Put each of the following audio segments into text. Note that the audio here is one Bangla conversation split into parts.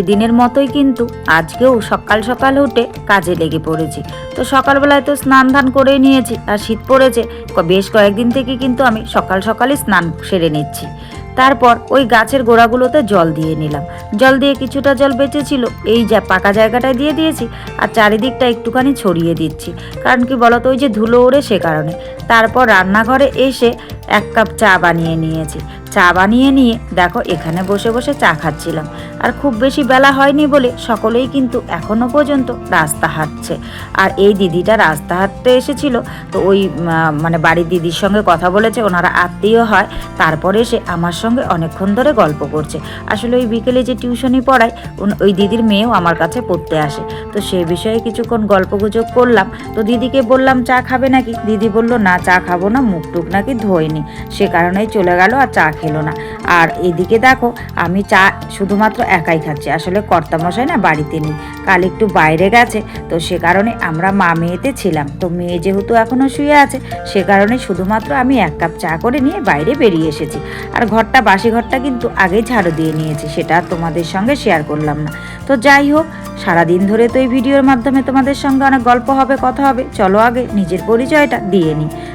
প্রতিদিনের মতোই কিন্তু আজকেও সকাল সকাল উঠে কাজে লেগে পড়েছি। তো সকালবেলায় তো স্নান ধান করে নিয়েছি, আর শীত পড়েছে বেশ কয়েকদিন থেকে কিন্তু আমি সকাল সকালই স্নান সেরে নিচ্ছি। তারপর ওই গাছের গোড়াগুলোতে জল দিয়ে নিলাম। জল দিয়ে কিছুটা জল বেঁচেছিল, এই যা পাকা জায়গাটায় দিয়ে দিয়েছি, আর চারিদিকটা একটুখানি ছড়িয়ে দিচ্ছি। কারণ কি বলতো, ওই যে ধুলো ওড়ে সে কারণে। তারপর রান্নাঘরে এসে এক কাপ চা বানিয়ে নিয়েছি। চা বানিয়ে নিয়ে দেখো এখানে বসে বসে চা খাচ্ছিলাম। আর খুব বেশি বেলা হয়নি বলে সকলেই কিন্তু এখনও পর্যন্ত রাস্তা হাঁটছে। আর এই দিদিটা রাস্তা হাঁটতে এসেছিল তো ওই মানে বাড়ির দিদির সঙ্গে কথা বলেছে, ওনারা আত্মীয় হয়, তারপরে এসে আমার সঙ্গে অনেকক্ষণ ধরে গল্প করছে। আসলে ওই বিকেলে যে টিউশনি পড়ায় ওই দিদির মেয়েও আমার কাছে পড়তে আসে। তো সে বিষয়ে কিছুক্ষণ গল্প গুজব করলাম। তো দিদিকে বললাম, চা খাবে নাকি? দিদি বলল, না চা খাব না মুখ টুক নাকি ধোয়নি সে কারণেই চলে গেল আর চা খেলো না। আর এদিকে দেখো, আমি চা শুধুমাত্র একাই খাচ্ছি। আসলে কর্তামশাই না বাড়িতে নেই। কাল একটু বাইরে গেছে, তো সে কারণে আমরা মা মেয়েতে ছিলাম। তো মেয়ে যেহেতু এখনও শুয়ে আছে, সে কারণে শুধুমাত্র আমি এক কাপ চা করে নিয়ে বাইরে বেরিয়ে এসেছি। আর ঘরটা, বাসি ঘরটা কিন্তু আগেই ঝাড়ু দিয়ে নিয়েছি, সেটা তোমাদের সঙ্গে শেয়ার করলাম না। তো যাই হোক, সারাদিন ধরে তো এই ভিডিওর মাধ্যমে তোমাদের সঙ্গে অনেক গল্প হবে, কথা হবে। চলো আগে নিজের পরিচয়টা দিয়ে নিই।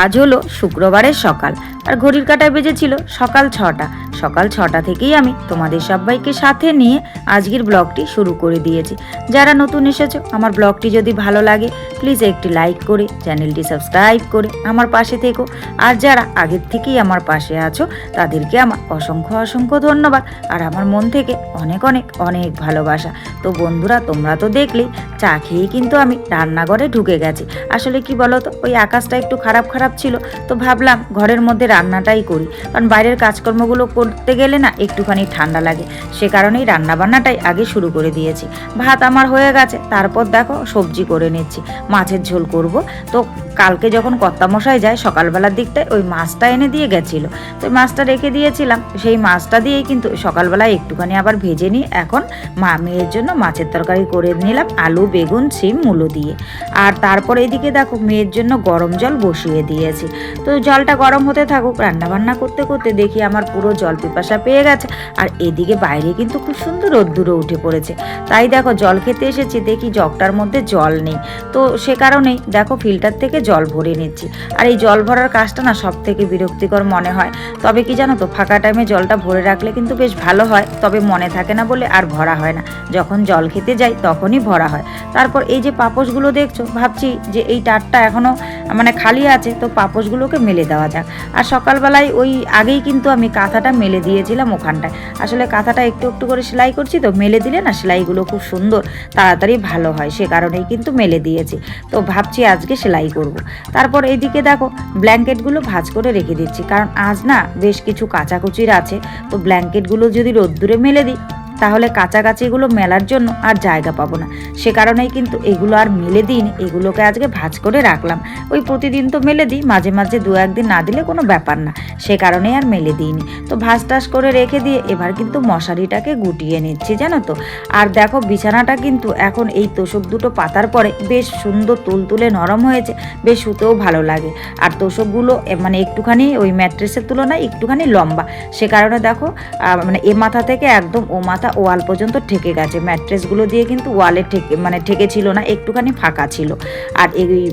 আজ হলো শুক্রবারের সকাল। আর ঘড়ির কাটায় বেজেছিল সকাল ছটা। সকাল ছটা থেকেই আমি তোমাদের সবাইকে সাথে নিয়ে আজকের ব্লগটি শুরু করে দিয়েছি। যারা নতুন এসেছ, আমার ব্লগটি যদি ভালো লাগে প্লিজ একটি লাইক করে, চ্যানেলটি সাবস্ক্রাইব করে আমার পাশে থেকো। আর যারা আগের থেকেই আমার পাশে আছো, তাদেরকে আমার অসংখ্য অসংখ্য ধন্যবাদ। আর আমার মন থেকে অনেক অনেক অনেক ভালোবাসা। তো বন্ধুরা, তোমরা তো দেখলেই চা খেয়েই কিন্তু আমি রান্নাঘরে ঢুকে গেছি। আসলে কি বলো তো ওই আকাশটা একটু খারাপ খারাপ ছিল, তো ভাবলাম ঘরের মধ্যে রান্নাটাই করি। কারণ বাইরের কাজকর্মগুলো করতে গেলে না একটুখানি ঠান্ডা লাগে। সে কারণেই রান্নাবান্নাটাই আগে শুরু করে দিয়েছি। ভাত আমার হয়ে গেছে, তারপর দেখো সবজি করে নিচ্ছি। মাছের ঝোল করব, তো কালকে যখন কর্তামশাই যায়, সকালবেলার দিকটায় ওই মাছটা এনে দিয়ে গেছিল। তো মাছটা রেখে দিয়েছিলাম। সেই মাছটা দিয়েই কিন্তু সকালবেলায় একটুখানি আবার ভেজে নিই এখন মা মেয়ের জন্য মাছের তরকারি করে নিলাম আলু, বেগুন সিম মূলো দিয়ে। আর তারপর এদিকে দেখো মেয়ের জন্য গরম জল বসিয়ে দিয়েছি। তো জলটা গরম হতে থাকুক রান্না বান্না করতে করতে দেখি আমার পুরো জল পিপাসা পেয়ে গেছে। আর এদিকে বাইরে কিন্তু খুব সুন্দর রোদ্দুরও উঠে পড়েছে। তাই দেখো জল খেতে এসেছি, দেখি জগটার মধ্যে জল নেই। তো সে কারণেই দেখো ফিল্টার থেকে জল ভরে নিচ্ছি। আর এই জল ভরার কাজটা না সব থেকে বিরক্তিকর মনে হয়। তবে কি জানো তো, ফাঁকা টাইমে জলটা ভরে রাখলে কিন্তু বেশ ভালো হয়। তবে মনে থাকে না বলে আর ভরা হয় না। যখন জল খেতে যাই, তখনই ভরা হয়। তারপর এই যে পাপোশগুলো দেখছ, ভাবছি যে এই টাটটা এখনও মানে খালি আছে, তো পাপোশগুলোকে মেলে দেওয়া যাক। আর সকালবেলায় ওই আগেই কিন্তু আমি কাঁথাটা মেলে দিয়েছিলাম ওখানটায়। আসলে কাঁথাটা একটু একটু করে সেলাই করছি তো, মেলে দিলে না সেলাইগুলো খুব সুন্দর, তাড়াতাড়ি ভালো হয়। সে কারণেই কিন্তু মেলে দিয়েছি। তো ভাবছি আজকে সেলাই করব। তারপর এদিকে দেখো, ব্ল্যাঙ্কেটগুলো ভাজ করে রেখে দিচ্ছি। কারণ আজ না বেশ কিছু কাঁচাকুচির আছে। তো ব্ল্যাঙ্কেটগুলো যদি রোদ্দুরে মেলে দিই তাহলে কাছাকাছিগুলো মেলার জন্য আর জায়গা পাবো না। সে কারণেই কিন্তু এগুলো আর মেলে দিন এগুলোকে আজকে ভাঁজ করে রাখলাম। ওই প্রতিদিন তো মেলে দিই, মাঝে মাঝে দু একদিন না দিলে কোনো ব্যাপার না, সে কারণেই আর মেলে দিইনি। তো ভাঁজ টাস করে রেখে দিয়ে এবার কিন্তু মশারিটাকে গুটিয়ে নিচ্ছি, জানো তো। আর দেখো বিছানাটা কিন্তু এখন এই তোষক দুটো পাতার পরে বেশ সুন্দর তুলতুলে নরম হয়েছে, বেশ শুতেও ভালো লাগে। আর তোষকগুলো মানে একটুখানি ওই ম্যাট্রেসের তুলনায় একটুখানি লম্বা। সে কারণে দেখো মানে এ মাথা থেকে একদম ও মাথা ওয়াল পর্যন্ত ঠেকে গেছে। ম্যাট্রেসগুলো দিয়ে কিন্তু ওয়ালে ঠেকে মানে ঠেকেছিল না, একটুখানি ফাঁকা ছিল। আর এই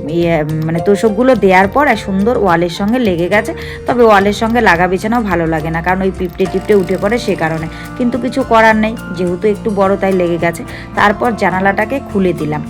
মানে তোষকগুলো দেওয়ার পর আর সুন্দর ওয়ালের সঙ্গে লেগে গেছে। তবে ওয়ালের সঙ্গে লাগা বিছানাও ভালো লাগে না, কারণ ওই পিপটে টিপটে উঠে পড়ে সে কারণে। কিন্তু কিছু করার নেই, যেহেতু একটু বড় তাই লেগে গেছে। তারপর জানালাটাকে খুলে দিলাম।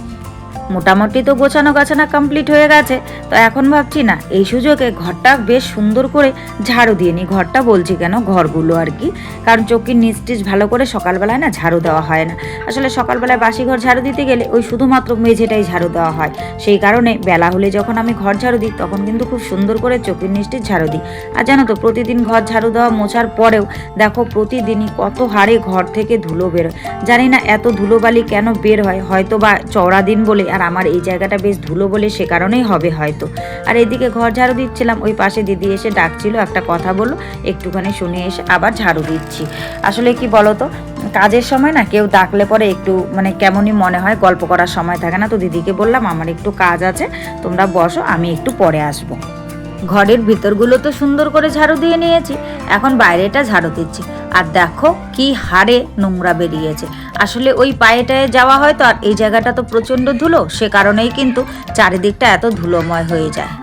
মোটামুটি তো গোছানো গাছানো কমপ্লিট হয়ে গেছে। তো এখন ভাবছি না, এই সুযোগে ঘরটা বেশ সুন্দর করে ঝাড়ু দিয়ে নিই। ঘরটা বলছি কেন, ঘরগুলো আর কি। কারণ চৌকির নিচ টিচ ভালো করে সকালবেলায় না ঝাড়ু দেওয়া হয় না। আসলে সকালবেলায় বাসি ঘর ঝাড়ু দিতে গেলে ওই শুধুমাত্র মেঝেটাই ঝাড়ু দেওয়া হয়। সেই কারণে বেলা হলে যখন আমি ঘর ঝাড়ু দিই, তখন কিন্তু খুব সুন্দর করে চৌকির নিচ টিচ ঝাড়ু দিই। আর জানো তো, প্রতিদিন ঘর ঝাড়ু দেওয়া মোছার পরেও দেখো প্রতিদিনই কত হারে ঘর থেকে ধুলো বেরোয়। জানি না এত ধুলোবালি কেন বের হয় হয়তো বা চওড়া দিন বলে আর আমার এই জায়গাটা বেশ ধুলো বলে সে কারণেই হবে হয়তো। আর এদিকে ঘর ঝাড়ু দিচ্ছিলাম, ওই পাশে দিদি এসে ডাকছিল, একটা কথা বলল, একটুখানি শুনে এসে আবার ঝাড়ু দিচ্ছি। আসলে কি বলতো, কাজের সময় না কেউ ডাকলে পরে একটু মানে কেমনই মনে হয়, গল্প করার সময় থাকে না। তো দিদিকে বললাম, আমার একটু কাজ আছে, তোমরা বসো, আমি একটু পরে আসব। ঘরের ভিতরগুলো তো সুন্দর করে ঝাড়ু দিয়ে নিয়েছি, এখন বাইরেটা ঝাড়ু দিচ্ছি। আর দেখো কি হারে নোংরা বেরিয়েছে। আসলে ওই পায়েটায় যাওয়া হয় তো, আর এই জায়গাটা তো প্রচণ্ড ধুলো, সে কারণেই কিন্তু চারিদিকটা এত ধুলোময় হয়ে যায়।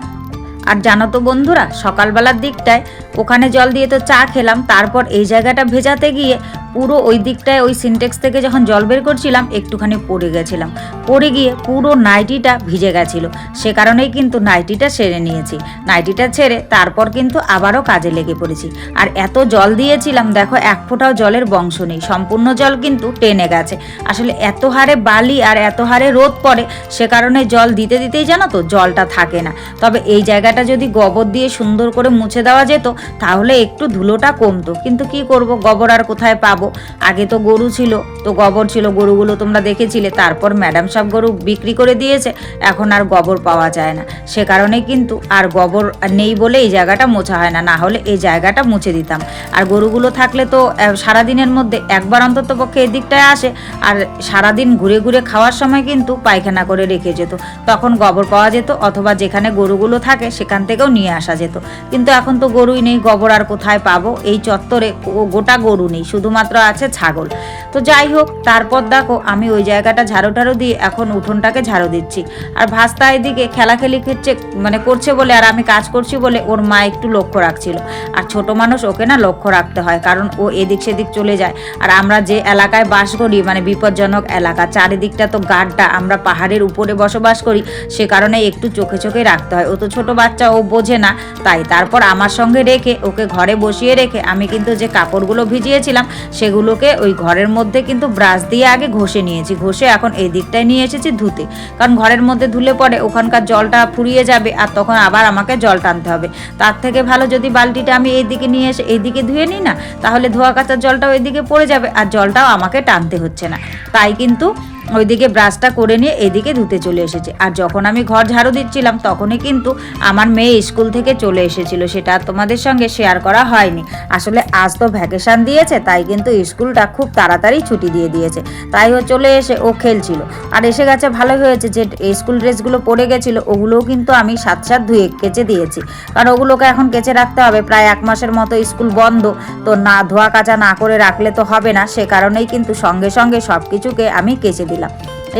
আর জানো তো বন্ধুরা, সকালবেলার দিকটায় ওখানে জল দিয়ে তো চা খেলাম, তারপর এই জায়গাটা ভেজাতে গিয়ে পুরো ওই দিকটায় ওই সিনটেক্স থেকে যখন জল বের করছিলাম, একটুখানি পড়ে গেছিলাম। পড়ে গিয়ে পুরো নাইটিটা ভিজে গেছিল। সে কারণেই কিন্তু নাইটিটা সেরে নিয়েছি। নাইটিটা ছেড়ে তারপর কিন্তু আবারও কাজে লেগে পড়েছি। আর এত জল দিয়েছিলাম, দেখো, এক ফোঁটাও জলের বংশ নেই। সম্পূর্ণ জল কিন্তু টেনে গেছে। আসলে এত হারে বালি আর এত হারে রোদ পড়ে, সে কারণে জল দিতে দিতেই জানো তো, জলটা থাকে না। তবে এই জায়গাটা যদি গোবর দিয়ে সুন্দর করে মুছে দেওয়া যেত, তাহলে একটু ধুলোটা কমতো। কিন্তু কি করব, গোবর আর কোথায় পাবো? আগে তো গরু ছিল, তো গোবর ছিল, গরুগুলো তোমরা দেখেছিলে। তারপর ম্যাডাম সব গরু বিক্রি করে দিয়েছে, এখন আর গোবর পাওয়া যায় না। সে কারণে কিন্তু আর গোবর নেই বলে এই জায়গাটা মোছা হয় না না হলে এই জায়গাটা মুছে দিতাম। আর গরুগুলো থাকলে তো সারাদিনের মধ্যে একবার অন্তত পক্ষে এদিকটায় আসে, আর সারাদিন ঘুরে ঘুরে খাওয়ার সময় কিন্তু পায়খানা করে রেখে যেত। তখন গোবর পাওয়া যেত, অথবা যেখানে গরুগুলো থাকে সেখান থেকেও নিয়ে আসা যেত। কিন্তু এখন তো গরুই নেই, গোবর আর কোথায় পাবো? এই চত্বরে গোটা গরু নেই, শুধুমাত্র আছে ছাগল। তো যাই হোক, তারপর দেখো আমি ওই জায়গাটা ঝাড়ু টাড়ু দিয়ে এখন উঠোনটাকে ঝাড়ু দিচ্ছি। আর ভাস্তা এদিকে খেলাখেলি খেচ্ছে মানে করছে বলে আর আমি কাজ করছি বলে ওর মা একটু লক্ষ্য রাখছিল। আর ছোট মানুষ ওকে না লক্ষ্য রাখতে হয়, কারণ ও এদিক সেদিক চলে যায়। আর আমরা যে এলাকায় বাস করি মানে বিপজ্জনক এলাকা, চারিদিকটা তো গাড্ডা, আমরা পাহাড়ের উপরে বসবাস করি, সে কারণে একটু চোখে চোখে রাখতে হয়। ও তো ছোট বাচ্চা, ও বোঝে না, তাই তারপর আমার সঙ্গে রেখে ওকে ঘরে বসিয়ে রেখে আমি কিন্তু যে কাপড়গুলো ভিজিয়েছিলাম সেগুলোকে ওই ঘরের মধ্যে কিন্তু ব্রাশ দিয়ে আগে ঘষে নিয়েছি, ঘষে এখন এই দিকটায় নিয়ে এসেছি ধুতে। কারণ ঘরের মধ্যে ধুলে পরে ওখানকার জলটা ফুরিয়ে যাবে আর তখন আবার আমাকে জল টানতে হবে। তার থেকে ভালো যদি বালতিটা আমি এই দিকে নিয়ে এসে এই দিকে ধুয়ে নিই না, তাহলে ধোয়া কাচার জলটাও এদিকে পড়ে যাবে আর জলটাও আমাকে টানতে হচ্ছে না। তাই কিন্তু ওইদিকে ব্রাশটা করে নিয়ে এদিকে ধুতে চলে এসেছে। আর যখন আমি ঘর ঝাড়ু দিচ্ছিলাম, তখনই কিন্তু আমার মেয়ে স্কুল থেকে চলে এসেছিল। সেটা আর তোমাদের সঙ্গে শেয়ার করা হয়নি। আসলে আজ তো ভ্যাকেশন দিয়েছে, তাই কিন্তু স্কুলটা খুব তাড়াতাড়ি ছুটি দিয়ে দিয়েছে। তাই ও চলে এসে ও খেলছিল। আর এসে গেছে ভালো হয়েছে যে স্কুল ড্রেসগুলো পরে গেছিল, ওগুলোও কিন্তু আমি সাত সাত ধুয়ে কেচে দিয়েছি। কারণ ওগুলোকে এখন কেচে রাখতে হবে। প্রায় এক মাসের মতো স্কুল বন্ধ। তো না ধোয়া কাচা না করে রাখলে তো হবে না। সে কারণেই কিন্তু সঙ্গে সঙ্গে সব কিছুকে আমি কেচে দিলাম।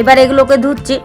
এবার এগুলোকে ধুচ্ছি।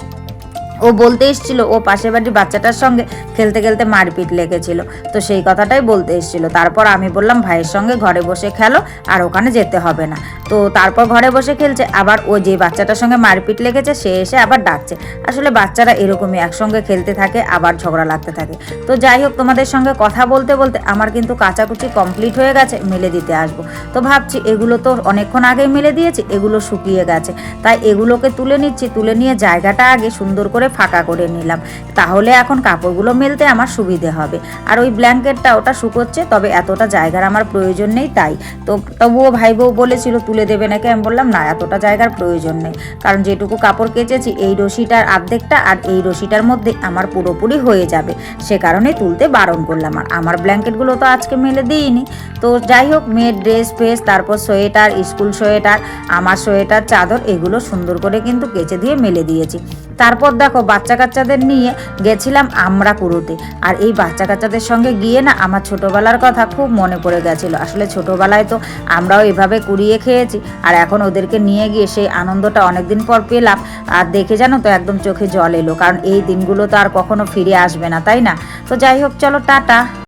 ও বলতে এসেছিল, ও পাশের বাড়ির বাচ্চাটার সঙ্গে খেলতে খেলতে মারপিট লেগেছিল। তো সেই কথাটাই বলতে এসেছিল। তারপর আমি বললাম, ভাইয়ের সঙ্গে ঘরে বসে খেলো, আর ওখানে যেতে হবে না। তো তারপর ঘরে বসে খেলছে। আবার ও যে বাচ্চাটার সঙ্গে মারপিট লেগেছে, সে এসে আবার ডাকছে। আসলে বাচ্চারা এরকমই, একসঙ্গে খেলতে থাকে, আবার ঝগড়া লাগতে থাকে। তো যাই হোক, তোমাদের সঙ্গে কথা বলতে বলতে আমার কিন্তু কাচাকুচি কমপ্লিট হয়ে গেছে, মেলে দিতে আসব। তো ভাবছি, এগুলো তো অনেকক্ষণ আগেই মেলে দিয়েছি, এগুলো শুকিয়ে গেছে। তাই এগুলোকে তুলে নিচ্ছি, তুলে নিয়ে জায়গাটা আগে সুন্দর করে ফাঁকা করে নিলাম। তাহলে এখন কাপড়গুলো মেলতে আমার সুবিধে হবে। আর ওই ব্ল্যাঙ্কেটটা ওটা শুকোচ্ছে, তবে এতটা জায়গার আমার প্রয়োজন নেই তাই। তো তবুও ভাই বউ বলেছিল, তুলে দেবে নাকি? আমি বললাম, না, এতটা জায়গার প্রয়োজন নেই। কারণ যেটুকু কাপড় কেচেছি, এই রশিটার অর্ধেকটা আর এই রশিটার মধ্যে আমার পুরোপুরি হয়ে যাবে। সে কারণে তুলতে বারণ করলাম। আর আমার ব্ল্যাঙ্কেটগুলো তো আজকে মেলে দিইনি। তো যাই হোক, মেয়ের ড্রেস, ফ্রেস, তারপর সোয়েটার, স্কুল সোয়েটার, আমার সোয়েটার, চাদর, এগুলো সুন্দর করে কিন্তু কেচে দিয়ে মেলে দিয়েছি। তারপর দেখো, বাচ্চা কাচ্চাদের নিয়ে গেছিলাম আমরা কুড়োতে আর এই বাচ্চা কাচ্চাদের সঙ্গে গিয়ে না, আমার ছোটোবেলার কথা খুব মনে পড়ে গেছিল। আসলে ছোটোবেলায় তো আমরাও এভাবে কুড়িয়ে খেয়েছি আর এখন ওদেরকে নিয়ে গিয়ে সেই আনন্দটা অনেকদিন পর পেলাম। আর দেখে জানো তো, একদম চোখে জল এলো। কারণ এই দিনগুলো তো আর কখনো ফিরে আসবে না, তাই না? তো যাই হোক, চলো, টাটা।